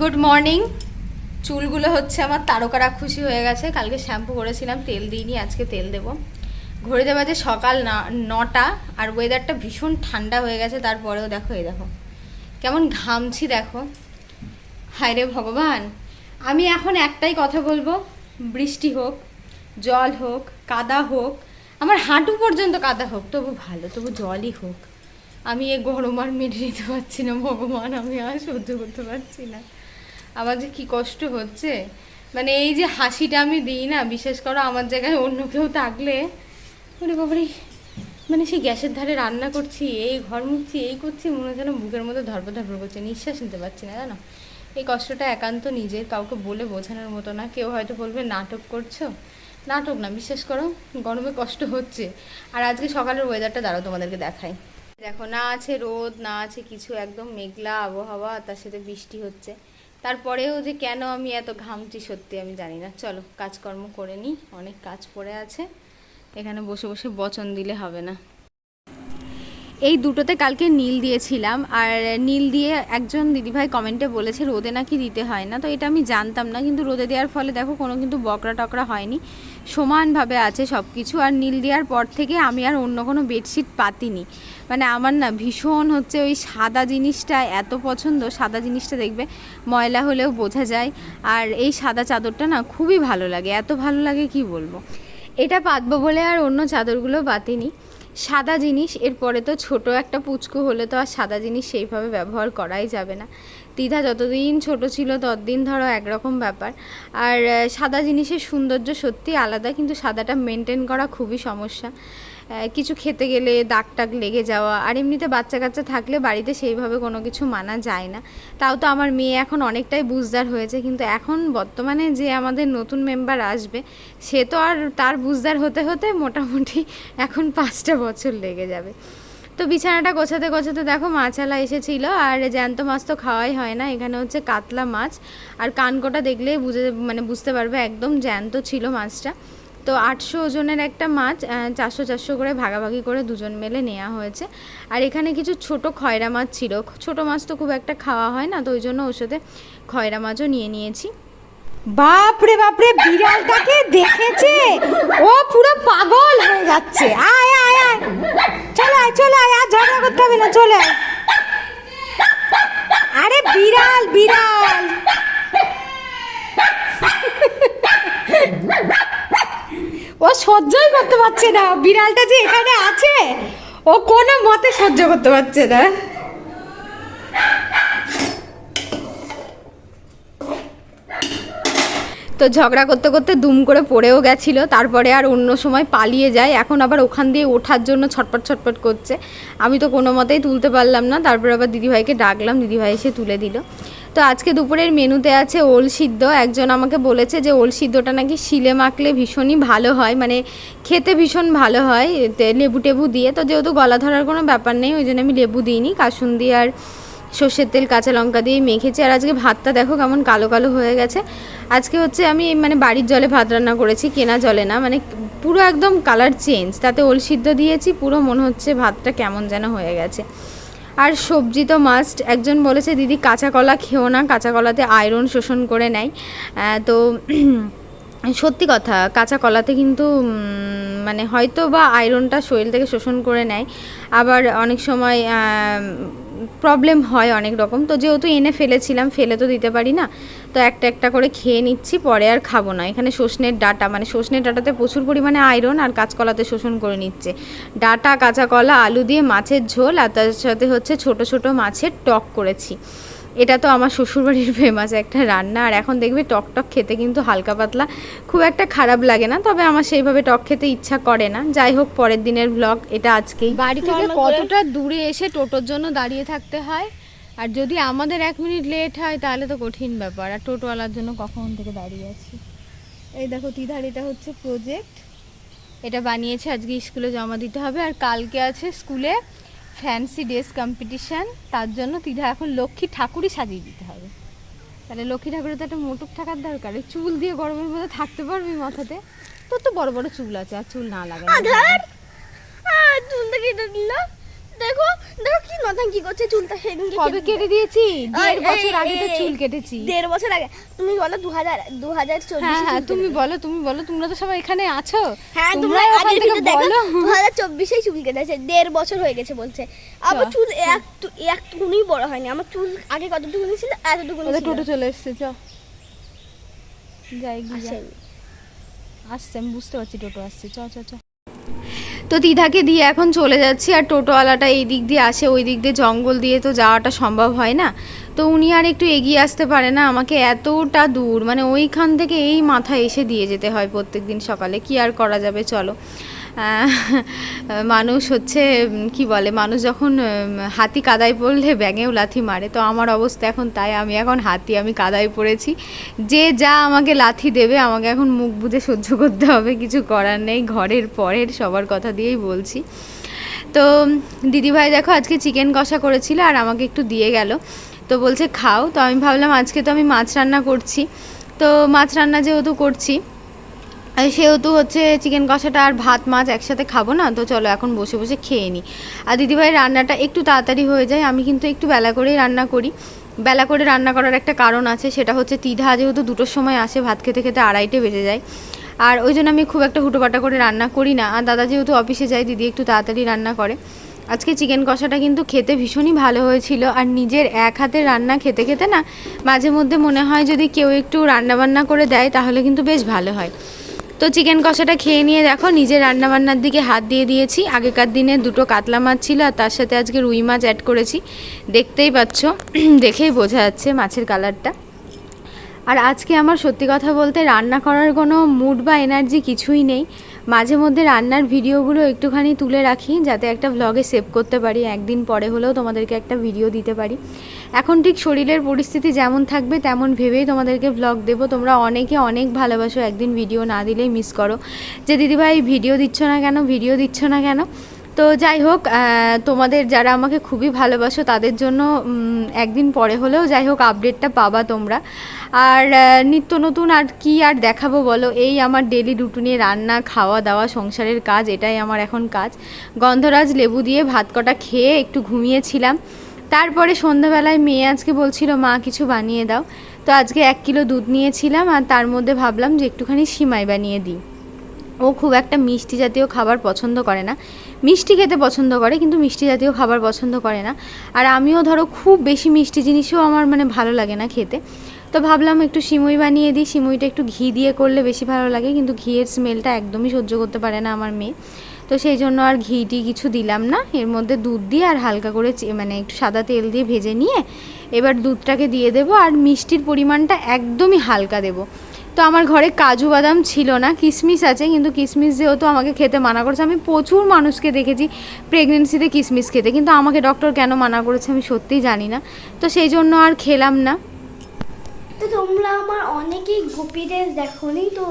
Good morning চুলগুলো হচ্ছে আমার তারকারা খুশি হয়ে গেছে। কালকে শ্যাম্পু করেছিলাম, তেল দিইনি, আজকে তেল দেবো। ঘড়িতে বাজে সকাল নটা, আর ওয়েদারটা ভীষণ ঠান্ডা হয়ে গেছে, তারপরেও দেখো এই দেখো। কেমন ঘামছি দেখো। হায় রে ভগবান। আমি এখন একটাই কথা বলব, বৃষ্টি হোক, জল হোক, কাদা হোক, আমার হাঁটু পর্যন্ত কাদা হোক, তবু ভালো, তবু জলই হোক। আমি এ গরম আর মেনে নিতে পারছি না, ভগবান, আমি আর সহ্য করতে পারছি না। আমার যে কি কষ্ট হচ্ছে। মানে এই যে হাসিটা আমি দিই না বিশেষ করে আমার জায়গায় অন্য কেউ থাকলে মানে বাবারে মানে সেই গ্যাসের ধারে রান্না করছি, এই ঘর মুছছি, এই করছি, মনে যেন বুকের মধ্যে ধরপর ধরপর করছে, নিঃশ্বাস নিতে পারছি না, জানো? এই কষ্টটা একান্ত নিজের, কাউকে বলে বোঝানোর মতো না, কেউ হয়তো বলবে নাটক করছ। নাটক না, বিশ্বাস করো, গরমে কষ্ট হচ্ছে। আর আজকে সকালের ওয়েদারটা দাঁড়াও তোমাদেরকে দেখাই। দেখো, না আছে রোদ, না আছে কিছু, একদম মেঘলা আবহাওয়া, তার সাথে বৃষ্টি হচ্ছে। তারপরেও যে কেন আমি এত ঘামছি সত্যি আমি জানি না। চলো, কাজকর্ম করে নিই, অনেক কাজ পড়ে আছে। এখানে বসে বসে বচন দিলে হবে না। এই দুটোতে কালকে নীল দিয়েছিলাম, আর নীল দিয়ে একজন দিদিভাই কমেন্টে বলেছে, রোদে নাকি দিতে হয় না? তো এটা আমি জানতাম না, কিন্তু রোদে দেওয়ার ফলে দেখো কোনো কিন্তু বকরা টকরা হয়নি। সমানভাবে আছে সব কিছু আর নীল দেওয়ার পর থেকে আমি আর অন্য কোনো বেডশিট পাতিনি। মানে আমার না ভীষণ হচ্ছে ওই সাদা জিনিসটা এত পছন্দ, সাদা জিনিসটা দেখবে ময়লা হলেও বোঝা যায়। আর এই সাদা চাদরটা না খুবই ভালো লাগে, এত ভালো লাগে কি বলব? এটা পাতবো বলে আর অন্য চাদরগুলো পাতিনি। সাদা জিনিস, এরপরে তো ছোট একটা পুচকু হলে তো আর সাদা জিনিস সেইভাবে ব্যবহার করাই যাবে না। দ্বিধা যতদিন ছোট ছিল ততদিন ধরো একরকম ব্যাপার। আর সাদা জিনিসের সৌন্দর্য সত্যি আলাদা, কিন্তু সাদাটা মেনটেন করা খুবই সমস্যা। কিছু খেতে গেলে দাগ টাগ লেগে যাওয়া, আর এমনিতে বাচ্চা কাচ্চা থাকলে বাড়িতে সেইভাবে কোনো কিছু মানা যায় না। তাও তো আমার মেয়ে এখন অনেকটাই বুঝদার হয়েছে, কিন্তু এখন বর্তমানে যে আমাদের নতুন মেম্বার আসবে, সে তো আর তার বুঝদার হতে হতে মোটামুটি এখন পাঁচটা বছর লেগে যাবে। তো বিছানাটা গোছাতে গোছাতে দেখো মাছালা এসেছিল আর জ্যান্ত মাছ তো খাওয়াই হয় না, এখানে হচ্ছে কাতলা মাছ। আর কানকোটা দেখলেই বুঝে মানে বুঝতে পারবে একদম জ্যান্ত ছিল মাছটা। তো আটশো ওজনের একটা মাছ চারশো চারশো করে ভাগাভাগি করে দুজন মেলে নেওয়া হয়েছে। আর এখানে কিছু ছোট খয়রা মাছ ছিল। ছোট মাছ তো খুব একটা খাওয়া হয় না, তো ওই জন্য ওর সাথে খয়রা মাছও নিয়ে নিয়েছি। বাপরে বাপরে, বিড়ালটাকে দেখেছে? ও পুরো পাগল হয়ে যাচ্ছে। আয় আয় আয়। চলে আয় চলে আয়, আর ঝগড়া করতে হবে না, চলে আয়। আরে বিড়াল বিড়াল। ও সহ্যই করতে পারছে না। বিড়ালটা যে এখানে আছে, ও কোনো মতে সহ্য করতে পারছে না। তো ঝগড়া করতে করতে দুম করে পড়েও গেছিল, তারপরে আর অন্য সময় পালিয়ে যায়। এখন আবার ওখান দিয়ে ওঠার জন্য ছটপট ছটপট করছে। আমি তো কোনো মতেই তুলতে পারলাম না, তারপর আবার দিদিভাইকে ডাকলাম, দিদিভাই এসে তুলে দিল। তো আজকে দুপুরের মেনুতে আছে ওল সিদ্ধ। একজন আমাকে বলেছে যে ওল সিদ্ধটা নাকি শিলে মাখলে ভীষণই ভালো হয় মানে খেতে ভীষণ ভালো হয় লেবু টেবু দিয়ে। তো যেহেতু গলা ধরার কোনো ব্যাপার নেই, ওই জন্য আমি লেবু দিইনি কাসুন দিয়ে আর সর্ষের তেল, কাঁচা লঙ্কা দিয়ে মেখেছি। আর আজকে ভাতটা দেখো কেমন কালো কালো হয়ে গেছে। আজকে হচ্ছে আমি মানে বাড়ির জলে ভাত রান্না করেছি, কেনা জলে না। মানে পুরো একদম কালার চেঞ্জ তাতে ওল সিদ্ধ দিয়েছি, পুরো মনে হচ্ছে ভাতটা কেমন যেন হয়ে গেছে। আর সবজি তো মাস্ট একজন বলেছে, দিদি, কাঁচা কলা খেও না। কাঁচা কলাতে আয়রন শোষণ করে নেয়। তো সত্যি কথা, কাঁচা কলাতে কিন্তু মানে হয়তো বা আয়রনটা শরীর থেকে শোষণ করে নেয়। আবার অনেক সময় প্রবলেম হয় অনেক রকম। তো যেহেতু এনে ফেলেছিলাম, ফেলে তো দিতে পারি না। তো একটা একটা করে খেয়ে নিচ্ছি, পরে আর খাব না। এখানে শোষণের ডাটা মানে শোষণের ডাটাতে প্রচুর পরিমাণে আয়রন আর কাঁচকলাতে শোষণ করে নিচ্ছে। ডাটা, কাঁচা কলা, আলু দিয়ে মাছের ঝোল, আর তার সাথে হচ্ছে ছোট ছোট মাছের টক করেছি। এটা তো আমার শ্বশুরবাড়ির ফেমাস একটা রান্না। আর এখন দেখবে টক টক খেতে কিন্তু হালকা পাতলা। খুব একটা খারাপ লাগে না তবে আমার সেইভাবে টক খেতে ইচ্ছা করে না। যাই হোক পরের দিনের ব্লগ এটা আজকেই। বাড়ি থেকে কতটা দূরে এসে টোটোর জন্য দাঁড়িয়ে থাকতে হয়? আর যদি আমাদের এক মিনিট লেট হয় তাহলে তো কঠিন ব্যাপার। আর টোটোওয়ালার জন্য কখন থেকে দাঁড়িয়ে আছি? এই দেখো তিধার এটা হচ্ছে প্রজেক্ট এটা বানিয়েছে আজকে স্কুলে জমা দিতে হবে। আর কালকে আছে স্কুলে ফ্যান্সি ড্রেস কম্পিটিশান তার জন্য তিধা এখন লক্ষ্মী ঠাকুরই সাজিয়ে দিতে হবে। তাহলে লক্ষ্মী ঠাকুরের তো একটা মোটুক থাকার দরকার চুল দিয়ে গরমের মধ্যে থাকতে পারবি মাথাতে? তোর তো বড় বড় চুল আছে, আর চুল না লাগে চুলটা কেটে দিল দেখো করছে? চুলটা সেদিনকে কবে কেটে দিয়েছি? দেড় বছর আগে তো চুল কেটেছি। দেড় বছর আগে। তুমি বলো দু হাজার দু হাজার হ্যাঁ হ্যাঁ তুমি বলো তুমি বলো তোমরা তো সবাই এখানে আছো। হ্যাঁ তোমরা ওখান থেকে বলো। দু হাজার চব্বিশেই চুল কেটেছে দেড় বছর হয়ে গেছে বলছে। আবার চুল এক একটুকুনি বড় হয়নি। আমার চুল আগে কতটুকুনি ছিল? ছিল। টোটো চলে এসছে চ। যাই গিয়ে। আসছে আমি বুঝতে পারছি টোটো আসছে। চ চ চ। তো দিদাকে দিয়ে এখন চলে যাচ্ছি আর টোটোওয়ালাটা এই দিক দিয়ে আসে, ওই দিক দিয়ে জঙ্গল দিয়ে তো যাওয়াটা সম্ভব হয় না। তো উনি আর একটু এগিয়ে আসতে পারে না, আমাকে এতটা দূর মানে ওইখান থেকে এই মাথা এসে দিয়ে যেতে হয় প্রত্যেক দিন সকালে। কি আর করা যাবে, চলো। মানুষ হচ্ছে কি বলে, মানুষ যখন হাতি কাদায় পড়লে ব্যাঙেও লাথি মারে। তো আমার অবস্থা এখন তাই, আমি এখন হাতি, আমি কাদায় পড়েছি। যে যা আমাকে লাথি দেবে, আমাকে এখন মুখ বুজে সহ্য করতে হবে, কিছু করার নেই, ঘরের পরের সবার কথা দিয়েই বলছি। তো, দিদিভাই দেখো, আজকে চিকেন কষা করেছিল আর আমাকে একটু দিয়ে গেল। তো বলছে, খাও। তো আমি ভাবলাম, আজকে তো আমি মাছ রান্না করছি। তো মাছ রান্না যেহেতু করছি সেহেতু হচ্ছে চিকেন কষাটা আর ভাত, মাছ একসাথে খাব না, তো চলো এখন বসে বসে খেয়ে নিই আর দিদিভাই রান্নাটা একটু তাড়াতাড়ি হয়ে যায়, আমি কিন্তু একটু বেলা করেই রান্না করি। বেলা করে রান্না করার একটা কারণ আছে, সেটা হচ্ছে তিধা যেহেতু দুটোর সময় আসে, ভাত খেতে খেতে আড়াইটে বেজে যায়। আর ওই জন্য আমি খুব একটা হুটোপাটা করে রান্না করি না। আর দাদা যেহেতু অফিসে যায়, দিদি একটু তাড়াতাড়ি রান্না করে। আজকে চিকেন কষাটা কিন্তু খেতে ভীষণই ভালো হয়েছিল। আর নিজের এক হাতে রান্না খেতে খেতে না, মাঝে মধ্যে মনে হয় যদি কেউ একটু রান্না বান্না করে দেয়, তাহলে কিন্তু বেশ ভালো হয়। তো চিকেন কষাটা খেয়ে নিয়ে দেখো, নিজের রান্নাবান্নার দিকে হাত দিয়ে দিয়েছি। আগেকার দিনে দুটো কাতলা মাছ ছিল আর তার সাথে আজকে রুই মাছ অ্যাড করেছি। দেখতেই পাচ্ছ, দেখেই বোঝা যাচ্ছে মাছের কালারটা আর আজকে আমার সত্যি কথা বলতে রান্না করার কোনো মুড বা এনার্জি কিছুই নেই। মাঝে মধ্যে রান্নার ভিডিওগুলো একটুখানি তুলে রাখি, যাতে একটা ভ্লগে সেভ করতে পারি, একদিন পরে হলেও তোমাদেরকে একটা ভিডিও দিতে পারি। এখন ঠিক শরীরের পরিস্থিতি যেমন থাকবে, তেমন ভেবেই তোমাদেরকে ভ্লগ দেবো। তোমরা অনেকে অনেক ভালোবাসো, একদিন ভিডিও না দিলেই মিস করো। যে দিদিভাই ভিডিও দিচ্ছ না কেন ভিডিও দিচ্ছ না কেন তো যাই হোক তোমাদের যারা আমাকে খুবই ভালোবাসো তাদের জন্য একদিন পরে হলেও যাই হোক আপডেটটা পাবা তোমরা। আর নিত্য নতুন আর কি আর দেখাবো বলো? এই আমার ডেলি রুটিনে রান্না খাওয়া দাওয়া সংসারের কাজ, এটাই আমার এখন কাজ। গন্ধরাজ লেবু দিয়ে ভাত কটা খেয়ে একটু ঘুমিয়েছিলাম। তারপরে সন্ধ্যাবেলায় মেয়ে আজকে বলছিল, মা, কিছু বানিয়ে দাও। তো আজকে এক কিলো দুধ নিয়েছিলাম আর তার মধ্যে ভাবলাম যে একটুখানি সিমাই বানিয়ে দিই। ও খুব একটা মিষ্টি জাতীয় খাবার পছন্দ করে না। মিষ্টি খেতে পছন্দ করে, কিন্তু মিষ্টি জাতীয় খাবার পছন্দ করে না। আর আমিও ধরো খুব বেশি মিষ্টি জিনিসও আমার মানে ভালো লাগে না খেতে। তো ভাবলাম একটু সিমুই বানিয়ে দিই, সিমুইটা একটু ঘি দিয়ে করলে বেশি ভালো লাগে, কিন্তু ঘিয়ের স্মেলটা একদমই সহ্য করতে পারে না আমার মেয়ে। তো সেই জন্য আর ঘি টি কিছু দিলাম না, এর মধ্যে দুধ দিয়ে আর হালকা করে মানে একটু সাদা তেল দিয়ে ভেজে নিয়ে এবার দুধটাকে দিয়ে দেবো, আর মিষ্টির পরিমাণটা একদমই হালকা দেবো। তো আমার ঘরে কাজু বাদাম ছিল না কিশমিশ আছে, কিন্তু কিশমিশ যেহেতু আমাকে খেতে মানা করেছে, আমি প্রচুর মানুষকে দেখেছি প্রেগনেন্সিতে কিশমিশ খেতে, কিন্তু আমাকে ডক্টর কেন মানা করেছে আমি সত্যিই জানি না। তো সেই জন্য আর খেলাম না। তো তোমরা আমার অনেকেই গোপীদের দেখোনি, তো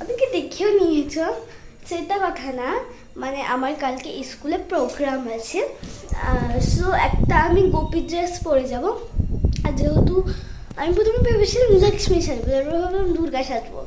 ওদেরকে দেখেও নিয়েছো? সেটা কথা না মানে আমার কালকে স্কুলে প্রোগ্রাম আছে সো একটা আমি গোপী ড্রেস পরে যাব। আর যেহেতু আমি প্রথমে ভেবেছিলাম লক্ষ্মী সাজবো তারপরে ভাবলাম দুর্গা সাজবো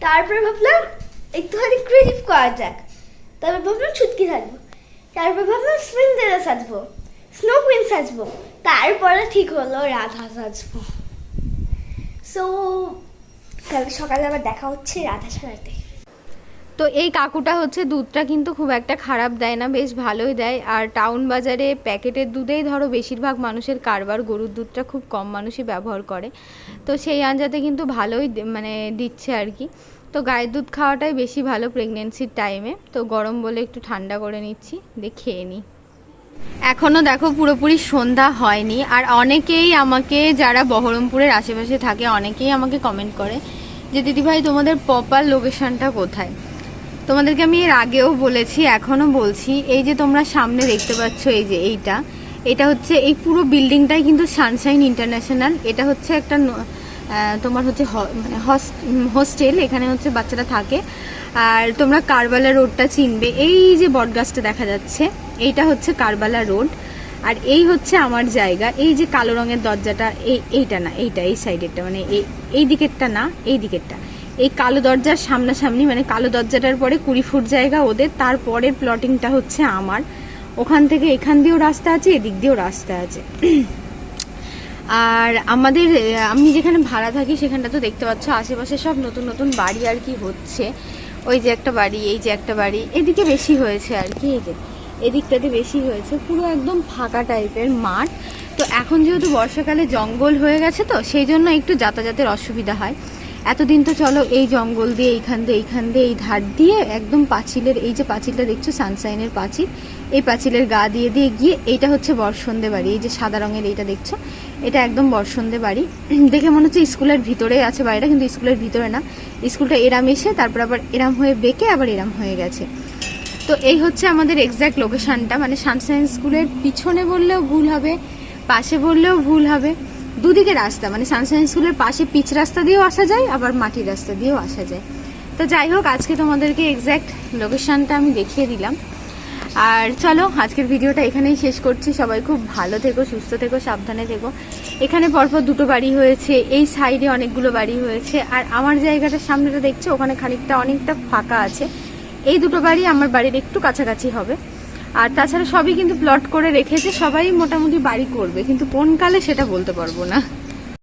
তারপরে ভাবলাম একটুখানি ক্রিয়েটিভ করা যাক। তারপর ভাবলাম ছুটকি সাজবো তারপর ভাবলাম স্প্রিংডেলা সাজবো স্নো কুইন সাজবো তারপরে ঠিক হলো রাধা সাজবো সো কাল সকালে আবার দেখা হচ্ছে রাধা সাজাতে তো এই কাকুটা হচ্ছে দুধটা কিন্তু খুব একটা খারাপ দেয় না, বেশ ভালোই দেয়। আর টাউন বাজারে প্যাকেটের দুধেই ধরো বেশিরভাগ মানুষের কারবার, গরুর দুধটা খুব কম মানুষই ব্যবহার করে। তো সেই আঞ্জাতে কিন্তু ভালোই মানে দিচ্ছে আর কি। তো গায়ের দুধ খাওয়াটাই বেশি ভালো প্রেগনেন্সির টাইমে তো গরম বলে একটু ঠান্ডা করে নিচ্ছি, দিয়ে খেয়ে নিই। এখনও দেখো পুরোপুরি সন্ধ্যা হয়নি। আর অনেকেই আমাকে, যারা বহরমপুরের আশেপাশে থাকে, অনেকেই আমাকে কমেন্ট করে যে, দিদিভাই, তোমাদের প্রপার লোকেশনটা কোথায়? তোমাদেরকে আমি এর আগেও বলেছি, এখনও বলছি, এই যে তোমরা সামনে দেখতে পাচ্ছ এই যে এইটা, এটা হচ্ছে এই পুরো বিল্ডিংটাই কিন্তু সানশাইন ইন্টারন্যাশনাল, এটা হচ্ছে একটা তোমার হচ্ছে মানে হোস্টেল, এখানে হচ্ছে বাচ্চারা থাকে, আর তোমরা কারবালা রোডটা চিনবে, এই যে বটগাছটা দেখা যাচ্ছে, এইটা হচ্ছে কারবালা রোড, আর এই হচ্ছে আমার জায়গা, এই যে কালো রঙের দরজাটা, এই, এইটা না, এইটা, এই সাইডেরটা মানে এই এই দিকেরটা না, এই দিকেরটা এই কালো দরজার সামনাসামনি মানে কালো দরজাটার পরে কুড়ি ফুট জায়গা ওদের, তারপরের প্লটিংটা হচ্ছে আমার। ওখান থেকে এখান দিয়েও রাস্তা আছে, এদিক দিয়েও রাস্তা আছে। আর আমাদের, আমি যেখানে ভাড়া থাকি সেখানটা তো দেখতে পাচ্ছ, আশেপাশে সব নতুন নতুন বাড়ি আর কি হচ্ছে। ওই যে একটা বাড়ি, এই যে একটা বাড়ি, এদিকে বেশি হয়েছে আর কি, এই যে। এদিকটাতে বেশি হয়েছে, পুরো একদম ফাঁকা টাইপের মাঠ। তো এখন যেহেতু বর্ষাকালে জঙ্গল হয়ে গেছে তো, সেই জন্য একটু যাতায়াতের অসুবিধা হয়। এতদিন তো চলো এই জঙ্গল দিয়ে, এইখান দিয়ে এইখান দিয়ে, এই ধার দিয়ে একদম পাঁচিলের, এই যে পাঁচিলটা দেখছ সানসাইনের পাঁচিল, এই পাঁচিলের গা দিয়ে দিয়ে গিয়ে এইটা হচ্ছে বর্ষন্দে বাড়ি, এই যে সাদা রঙের এইটা দেখছ, এটা একদম বর্ষন্দে বাড়ি। দেখে মনে হচ্ছে স্কুলের ভিতরে আছে বাড়িটা, কিন্তু স্কুলের ভিতরে না। স্কুলটা এরাম এসে, তারপর আবার এরাম হয়ে বেঁকে আবার এরাম হয়ে গেছে। তো এই হচ্ছে আমাদের এক্স্যাক্ট লোকেশনটা মানে সানসাইন স্কুলের পিছনে বললেও ভুল হবে, পাশে বললেও ভুল হবে। দুদিকে রাস্তা মানে সানসাইন স্কুলের পাশে পিচ রাস্তা দিয়েও আসা যায়, আবার মাটির রাস্তা দিয়েও আসা যায়। তো যাই হোক, আজকে তোমাদেরকে এক্স্যাক্ট লোকেশানটা আমি দেখিয়ে দিলাম। আর চলো, আজকের ভিডিওটা এখানেই শেষ করছি। সবাই খুব ভালো থেকো, সুস্থ থেকো, সাবধানে থেকো। এখানে পরপর দুটো বাড়ি হয়েছে, এই সাইডে অনেকগুলো বাড়ি হয়েছে। আর আমার জায়গাটার সামনেটা দেখছ, ওখানে খানিকটা অনেকটা ফাঁকা আছে। এই দুটো বাড়ি আমার বাড়ির একটু কাছাকাছি হবে। আর তাছাড়া সবই কিন্তু প্লট করে রেখেছে, সবাই মোটামুটি বাড়ি করবে। কিন্তু কোন কালে সেটা বলতে পারব না।